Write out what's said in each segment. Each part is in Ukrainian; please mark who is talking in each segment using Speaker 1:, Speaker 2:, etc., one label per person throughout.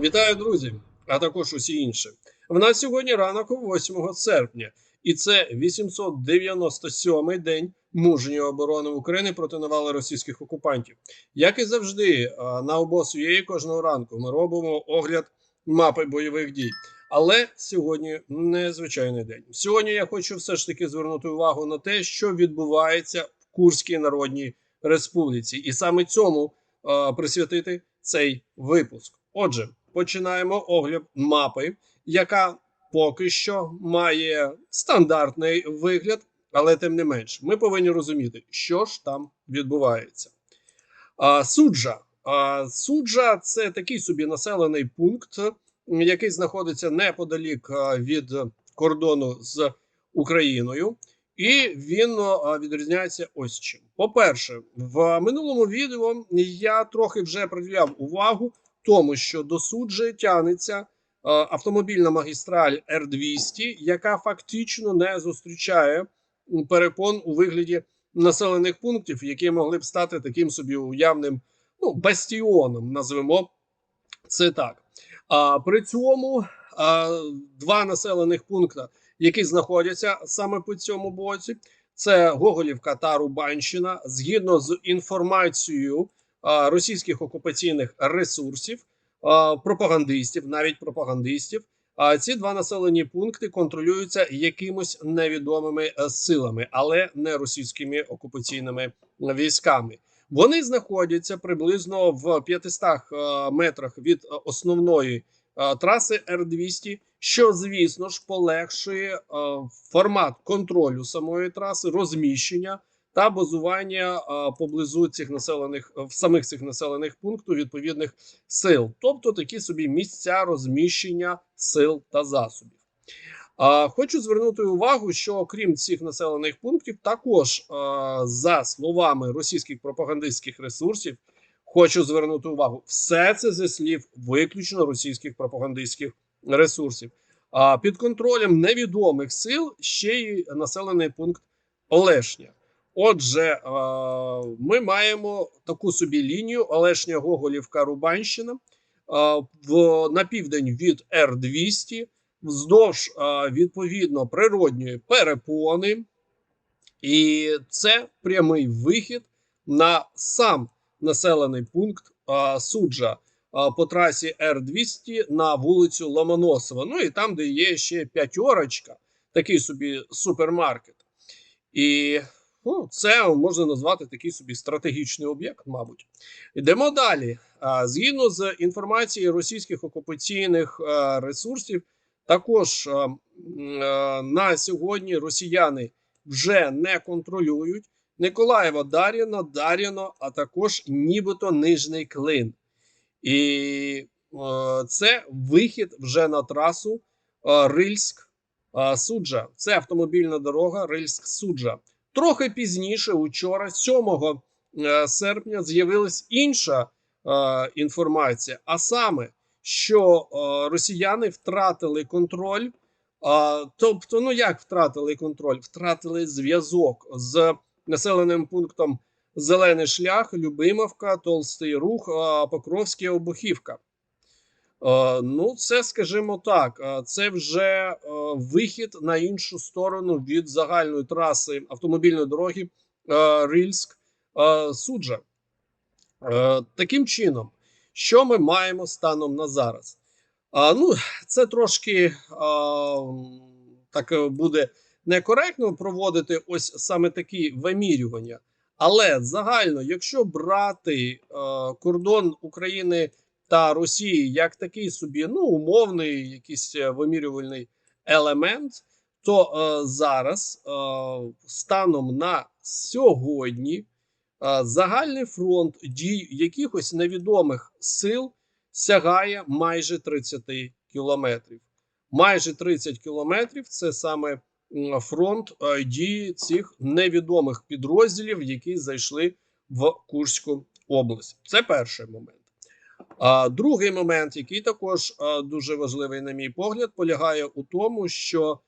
Speaker 1: Вітаю, друзі, а також усі інші. В нас сьогодні ранок 8 серпня, і це 897-й день мужньої оборони України проти навали російських окупантів. Як і завжди, на обосу є кожного ранку ми робимо огляд мапи бойових дій. Але сьогодні незвичайний день. Сьогодні я хочу все ж таки звернути увагу на те, що відбувається в Курській Народній Республіці, і саме цьому присвятити цей випуск. Отже, починаємо огляд мапи, яка поки що має стандартний вигляд, але тим не менш, ми повинні розуміти, що ж там відбувається. А, суджа. А, суджа це такий собі населений пункт, який знаходиться неподалік від кордону з Україною. І він відрізняється ось чим. По-перше, в минулому відео я трохи вже приділяв увагу тому, що до суджі тягнеться е, автомобільна магістраль Р200, яка фактично не зустрічає перепон у вигляді населених пунктів, які могли б стати таким собі уявним ну, бастіоном, назвемо це так. А при цьому а, два населених пункти, які знаходяться саме по цьому боці, це Гоголівка та Рубанщина, згідно з інформацією російських окупаційних ресурсів, пропагандистів, навіть пропагандистів. А ці два населені пункти контролюються якимось невідомими е, силами, але не російськими окупаційними військами. Вони знаходяться приблизно в 500 е, метрах від основної е, траси Р-200, що, звісно ж, полегшує формат контролю самої траси, розміщення та базування е, поблизу цих населених в самих цих населених пунктів відповідних сил, тобто такі собі місця розміщення сил та засобів. Хочу звернути увагу, що окрім цих населених пунктів, також за словами російських пропагандистських ресурсів, хочу звернути увагу, все це зі слів виключно російських пропагандистських ресурсів. Під контролем невідомих сил ще й населений пункт Олешня. Отже, ми маємо таку собі лінію Олешня Гоголівка Рубанщина в на південь від Р-200 вздовж відповідно природньої перепони, і це прямий вихід на сам населений пункт суджа по трасі Р-200 на вулицю Ломоносова. Ну і там, де є ще п'ятерочка, такий собі супермаркет. І ну, це можна назвати такий собі стратегічний об'єкт, мабуть. Йдемо далі. Згідно з інформацією російських окупаційних ресурсів, також е, е, на сьогодні росіяни вже не контролюють Николаєва Дар'яно, Дар'яно, а також нібито Нижний Клин. І е, це вихід вже на трасу е, Рильськ е, Суджа. Це автомобільна дорога Рильськ Суджа. Трохи пізніше, учора, 7 е, серпня, з'явилась інша е, інформація, а саме що е, росіяни втратили контроль. А, тобто, ну як втратили контроль? Втратили зв'язок з населеним пунктом Зелений шлях, Любимовка, Толстий Рух, а, Покровська Обухівка. Е, ну, це, скажімо так, е, це вже е, вихід на іншу сторону від загальної траси автомобільної дороги Рильськ Суджа. Таким чином, що ми маємо станом на зараз? Ну, це трошки так буде некоректно проводити ось саме такі вимірювання. Але загально, якщо брати кордон України та Росії як такий собі, ну, умовний якийсь е, вимірювальний елемент, то е, зараз е, станом на сьогодні а, загальний фронт дій якихось невідомих сил сягає майже 30 кілометрів. Майже 30 кілометрів це саме фронт а, дії цих невідомих підрозділів, які зайшли в Курську область. Це перший момент. Другий момент, який також дуже важливий, на мій погляд, полягає у тому, що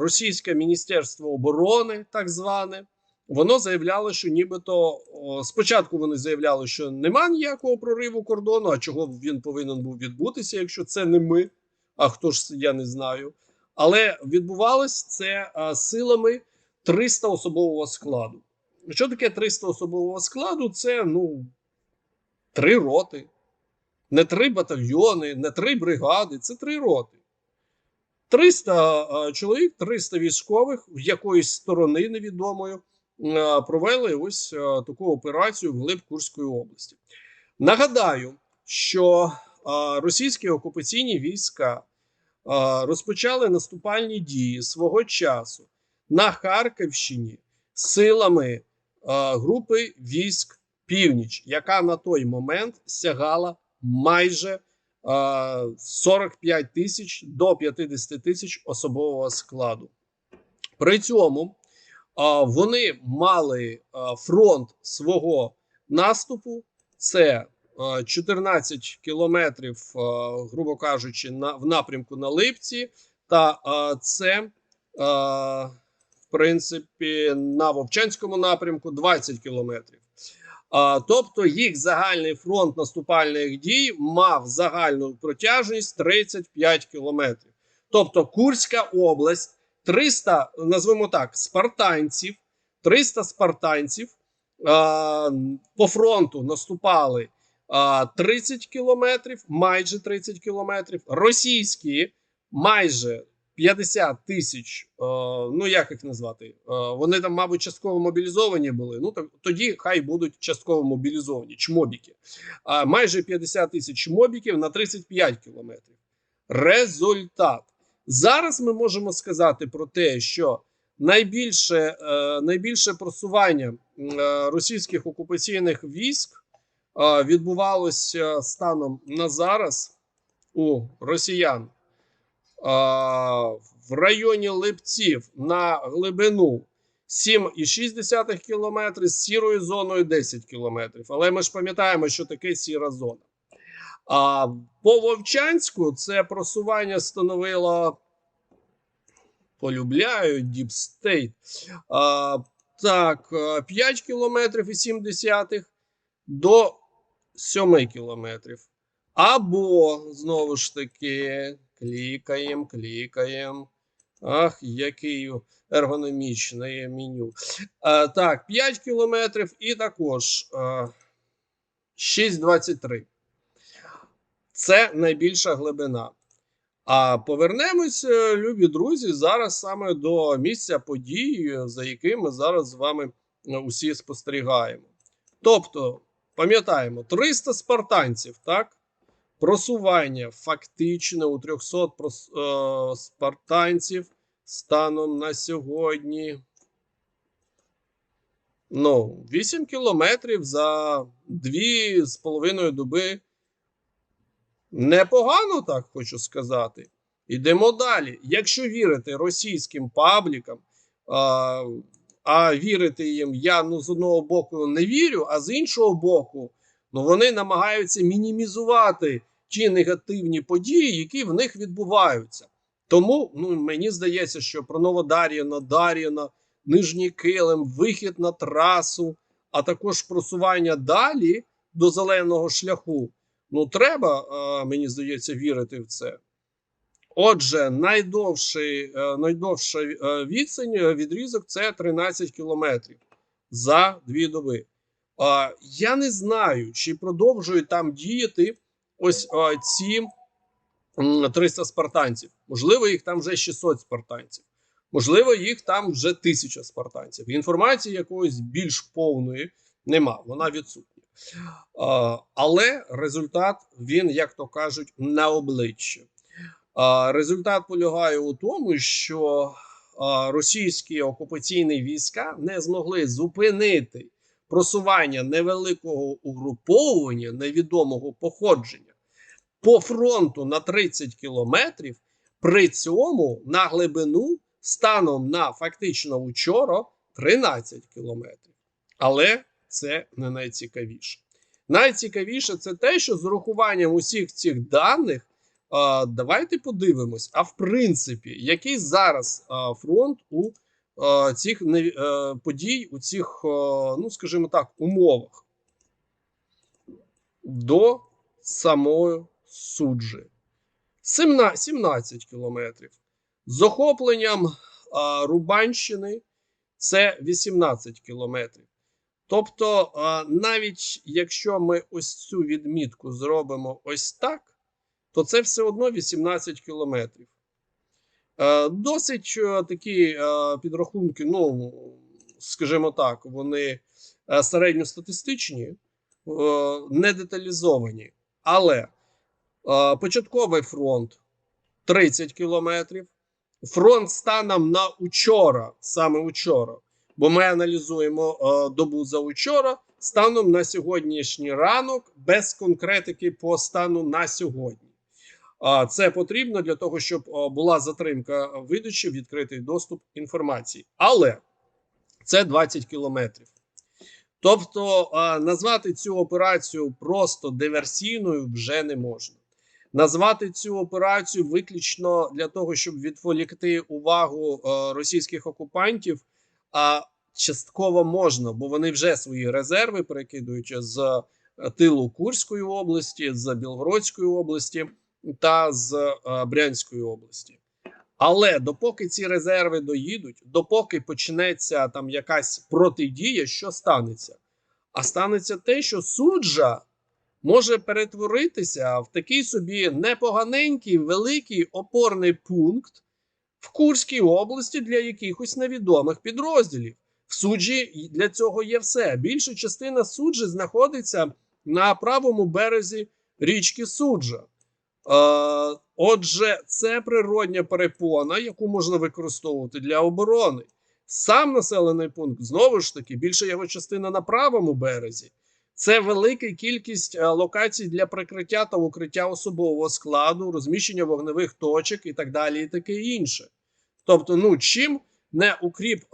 Speaker 1: російське міністерство оборони, так зване, воно заявляло, що нібито спочатку вони заявляли, що нема ніякого прориву кордону. А чого він повинен був відбутися, якщо це не ми? А хто ж я не знаю. Але відбувалось це силами 300 особового складу. Що таке 300 особового складу? Це ну три роти, не три батальйони, не три бригади, це три роти. 300 чоловік, 300 військових в якоїсь сторони невідомою провели ось таку операцію вглиб Курської області. Нагадаю, що російські окупаційні війська розпочали наступальні дії свого часу на Харківщині силами групи військ Північ, яка на той момент сягала майже а, 45 тисяч до 50 тисяч особового складу. При цьому вони мали фронт свого наступу. Це 14 кілометрів, грубо кажучи, на в напрямку на Липці, та це, в принципі, на Вовчанському напрямку 20 кілометрів. Тобто їх загальний фронт наступальних дій мав загальну протяжність 35 кілометрів. Тобто Курська область, 300, назвемо так, спартанців, 300 спартанців по фронту наступали а, 30 кілометрів, майже 30 кілометрів. Російські майже 50 тисяч. е, ну як їх назвати? Е, вони там, мабуть, частково мобілізовані були. Ну так тоді хай будуть частково мобілізовані чмобіки. А майже 50 тисяч чмобіків на 35 кілометрів. Результат зараз ми можемо сказати про те, що найбільше, е, найбільше просування російських окупаційних військ відбувалося станом на зараз у росіян в районі Липців на глибину 7,6 км, з сірою зоною 10 км. Але ми ж пам'ятаємо, що таке сіра зона. А по Вовчанську це просування становило полюбляю Deep State. А, так, 5 кілометрів і 7 десятих до 7 кілометрів. Або, знову ж таки, клікаємо, клікаємо. Ах, який ергономічне меню. А, так, 5 кілометрів і також а, 6,23. Це найбільша глибина. А повернемось, е, любі друзі, зараз саме до місця подій, за яким ми зараз з вами е, усі спостерігаємо. Тобто, пам'ятаємо, 300 спартанців, так? Просування фактично у 300 прос- е, спартанців станом на сьогодні. Ну, 8 кілометрів за 2,5 доби. Непогано, так хочу сказати. Ідемо далі. Якщо вірити російським паблікам, а, а вірити їм я ну, з одного боку не вірю, а з іншого боку, ну, вони намагаються мінімізувати ті негативні події, які в них відбуваються. Тому ну, мені здається, що про Новодар'яна, Дар'яна, Нижній Килим, вихід на трасу, а також просування далі до зеленого шляху. Ну, треба, мені здається, вірити в це. Отже, найдовший, е, найдовша е, відстань, е, відрізок це 13 кілометрів за дві доби. Я не знаю, чи продовжують там діяти ось ці 300 спартанців. Можливо, їх там вже 600 спартанців. Можливо, їх там вже 1000 спартанців. Інформації якоїсь більш повної нема, вона відсутня. Але результат він, як то кажуть, на обличчі. Результат полягає у тому, що російські окупаційні війська не змогли зупинити просування невеликого угруповування невідомого походження по фронту на 30 кілометрів, при цьому на глибину станом на фактично вчора 13 кілометрів. Але це не найцікавіше. Найцікавіше це те, що з урахуванням усіх цих даних. Давайте подивимось. А в принципі, який зараз фронт у цих е, подій у цих, е, ну скажімо так, умовах до самої суджі. 17 17 кілометрів. З охопленням Рубанщини це 18 кілометрів. Тобто, навіть якщо ми ось цю відмітку зробимо ось так, то це все одно 18 кілометрів. Е, Досить е, такі е, підрахунки, ну, скажімо так, вони середньостатистичні, не деталізовані. Але початковий фронт 30 кілометрів. Фронт станом на учора, саме учора, бо ми аналізуємо добу за учора, станом на сьогоднішній ранок, без конкретики по стану на сьогодні. А це потрібно для того, щоб була затримка видачі, відкритий доступ інформації. Але це 20 кілометрів. Тобто назвати цю операцію просто диверсійною вже не можна. Назвати цю операцію виключно для того, щоб відволікти увагу російських окупантів, а частково можна, бо вони вже свої резерви перекидують з е, тилу Курської області, з Білгородської області та з е, Брянської області. Але допоки ці резерви доїдуть, допоки почнеться там якась протидія, що станеться? А станеться те, що суджа може перетворитися в такий собі непоганенький великий опорний пункт в Курській області для якихось невідомих підрозділів. В суджі для цього є все. Більша частина суджі знаходиться на правому березі річки Суджа. Е, отже, це природня перепона, яку можна використовувати для оборони. Сам населений пункт знову ж таки більша його частина на правому березі. Це велика кількість е, локацій для прикриття та укриття особового складу, розміщення вогневих точок і так далі, і таке інше. Тобто, ну чим не укріп е,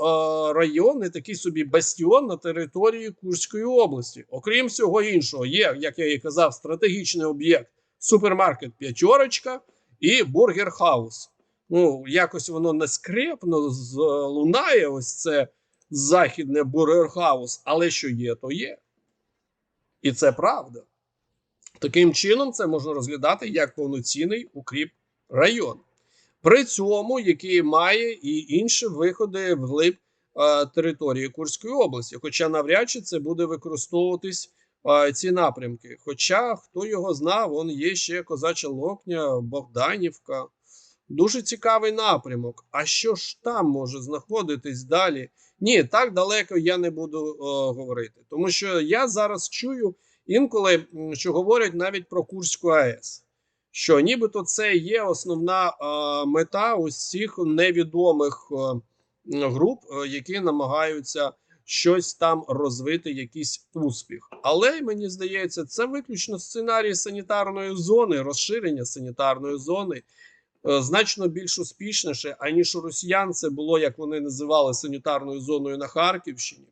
Speaker 1: район, не такий собі бастіон на території Курської області. Окрім всього іншого, є, як я і казав, стратегічний об'єкт супермаркет П'ятерочка і Бургер Хаус. Ну, якось воно не скрепно з- лунає, ось це західне Бургер Хаус, але що є, то є. І це правда. Таким чином, це можна розглядати як повноцінний укріп район. При цьому, який має і інші виходи вглиб е, території Курської області. Хоча навряд чи це буде використовуватись ці напрямки. Хоча хто його знав, вон є ще Козача Локня, Богданівка. Дуже цікавий напрямок. А що ж там може знаходитись далі? Ні, так далеко я не буду е, говорити, тому що я зараз чую інколи, що говорять навіть про Курську АЕС, що нібито це є основна е, мета усіх невідомих е, м, груп, е, які намагаються щось там розвити, якийсь успіх. Але мені здається, це виключно сценарій санітарної зони, розширення санітарної зони. е, Значно більш успішніше, аніж у росіян це було, як вони називали санітарною зоною на Харківщині.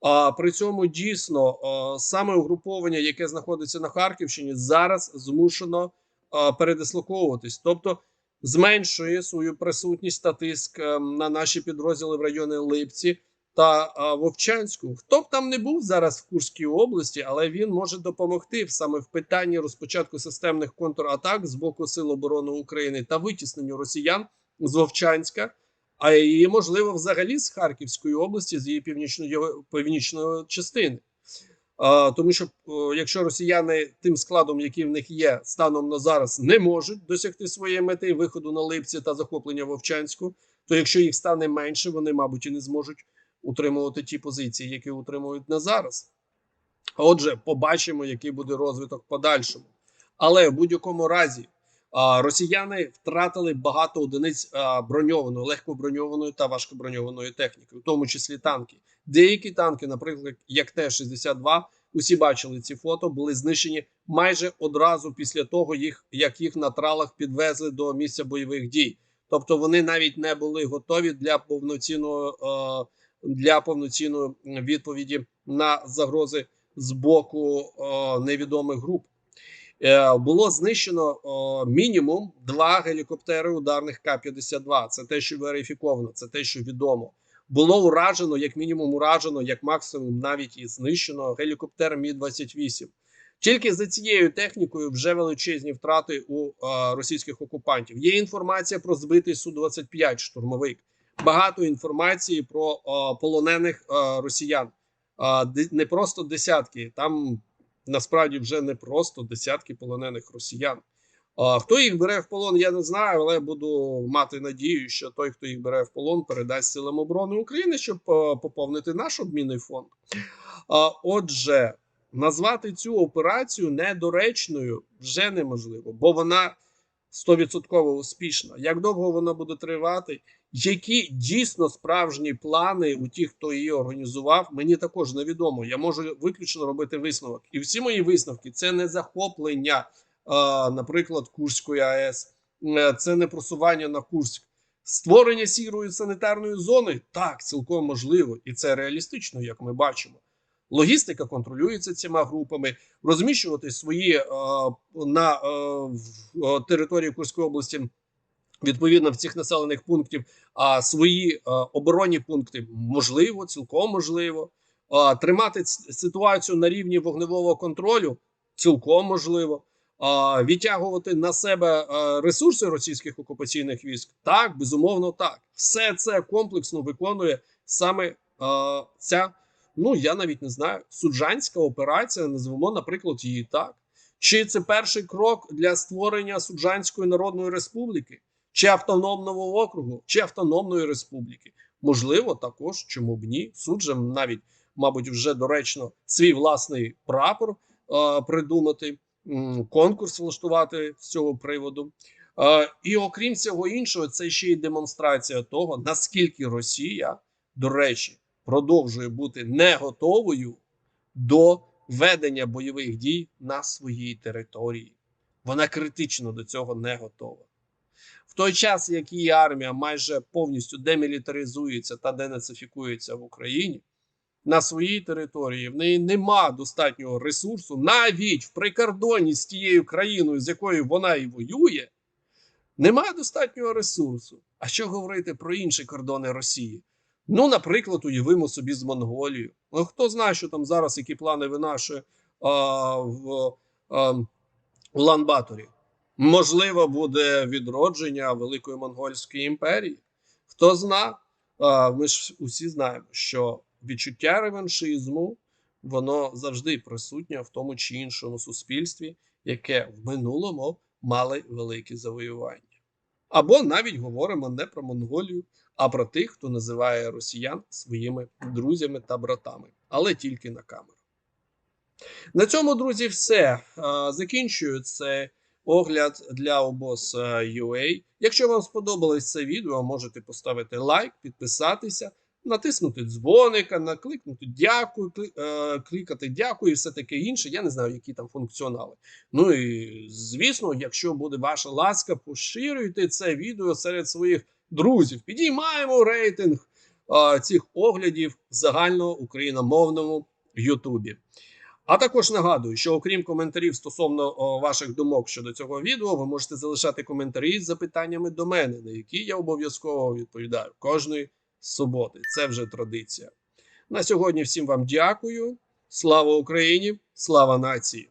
Speaker 1: А при цьому дійсно а, саме угруповання, яке знаходиться на Харківщині, зараз змушено а, передислоковуватись, тобто зменшує свою присутність та тиск е, на наші підрозділи в районі Липці та Вовчанську. Хто б там не був зараз в Курській області, але він може допомогти саме в питанні розпочатку системних контратак з боку Сил оборони України та витісненню росіян з Вовчанська. А і можливо, взагалі з Харківської області, з її північної північної частини. Тому що якщо росіяни тим складом, який в них є, станом на зараз, не можуть досягти своєї мети виходу на Липці та захоплення Вовчанську, то якщо їх стане менше, вони, мабуть, і не зможуть утримувати ті позиції, які утримують на зараз. Отже, побачимо, який буде розвиток подальшому. Але в будь-якому разі росіяни втратили багато одиниць броньованої, легкоброньованої та важкоброньованої техніки, в тому числі танки. Деякі танки, наприклад, як Т-62, усі бачили ці фото, були знищені майже одразу після того, як їх на тралах підвезли до місця бойових дій. Тобто вони навіть не були готові для повноцінного для повноцінної відповіді на загрози з боку е, невідомих груп. Е, було знищено о, мінімум два гелікоптери ударних К-52. Це те, що верифіковано, це те, що відомо. було уражено, як мінімум, уражено, як максимум, навіть і знищено гелікоптер Мі 28 Тільки за цією технікою вже величезні втрати у е, російських окупантів. Є інформація про збитий су 25 штурмовик. Багато інформації про е, полонених е, росіян. Е, де- не просто десятки, там насправді вже не просто десятки полонених росіян. А, хто їх бере в полон, я не знаю, але буду мати надію, що той, хто їх бере в полон, передасть силам оборони України, щоб е, поповнити наш обмінний фонд. А, отже, назвати цю операцію недоречною вже неможливо, бо вона 100% успішна. Як довго вона буде тривати? Які дійсно справжні плани у тих, хто її організував, мені також невідомо. Я можу виключно робити висновок. І всі мої висновки це не захоплення, е, наприклад, Курської АЕС, е, це не просування на Курськ. Створення сірої санітарної зони так, цілком можливо, і це реалістично, як ми бачимо. Логістика контролюється цими групами. Розміщувати свої е, на е, е, території Курської області відповідно в цих населених пунктів, а свої е, оборонні пункти можливо, цілком можливо. А, тримати ситуацію на рівні вогневого контролю цілком можливо. А, відтягувати на себе е, ресурси російських окупаційних військ так, безумовно, так. Все це комплексно виконує саме е, ця. Ну я навіть не знаю, суджанська операція. Назвемо, наприклад, її так. Чи це перший крок для створення Суджанської Народної Республіки, чи автономного округу, чи автономної республіки? Можливо, також чому б ні? Суджем навіть, мабуть, вже доречно свій власний прапор е, придумати, конкурс влаштувати з цього приводу. Е, і окрім цього іншого, це ще й демонстрація того, наскільки Росія, до речі, продовжує бути не готовою до ведення бойових дій на своїй території. Вона критично до цього не готова. В той час, як її армія майже повністю демілітаризується та денацифікується в Україні, на своїй території в неї нема достатнього ресурсу, навіть в прикордонні з тією країною, з якою вона і воює, немає достатнього ресурсу. А що говорити про інші кордони Росії? Ну, наприклад, уявимо собі з Монголією. Ну, хто знає, що там зараз, які плани винашує а, в а, Улан-Баторі. Можливо, буде відродження Великої Монгольської імперії. Хто зна? Ми ж усі знаємо, що відчуття реваншизму воно завжди присутнє в тому чи іншому суспільстві, яке в минулому мали великі завоювання. Або навіть говоримо не про Монголію, а про тих, хто називає росіян своїми друзями та братами, але тільки на камеру. На цьому, друзі, все. Це огляд для обоз а, UA. Якщо вам сподобалось це відео, можете поставити лайк, підписатися, натиснути дзвоника, накликнути дякую, е, клікати дякую і все таке інше. Я не знаю, які там функціонали. Ну і звісно, якщо буде ваша ласка, поширюйте це відео серед своїх друзів. Підіймаємо рейтинг цих оглядів в загально україномовному Ютубі. А також нагадую, що окрім коментарів стосовно ваших думок щодо цього відео, ви можете залишати коментарі з запитаннями до мене, на які я обов'язково відповідаю кожної суботи. Це вже традиція. На сьогодні всім вам дякую. Слава Україні! Слава нації!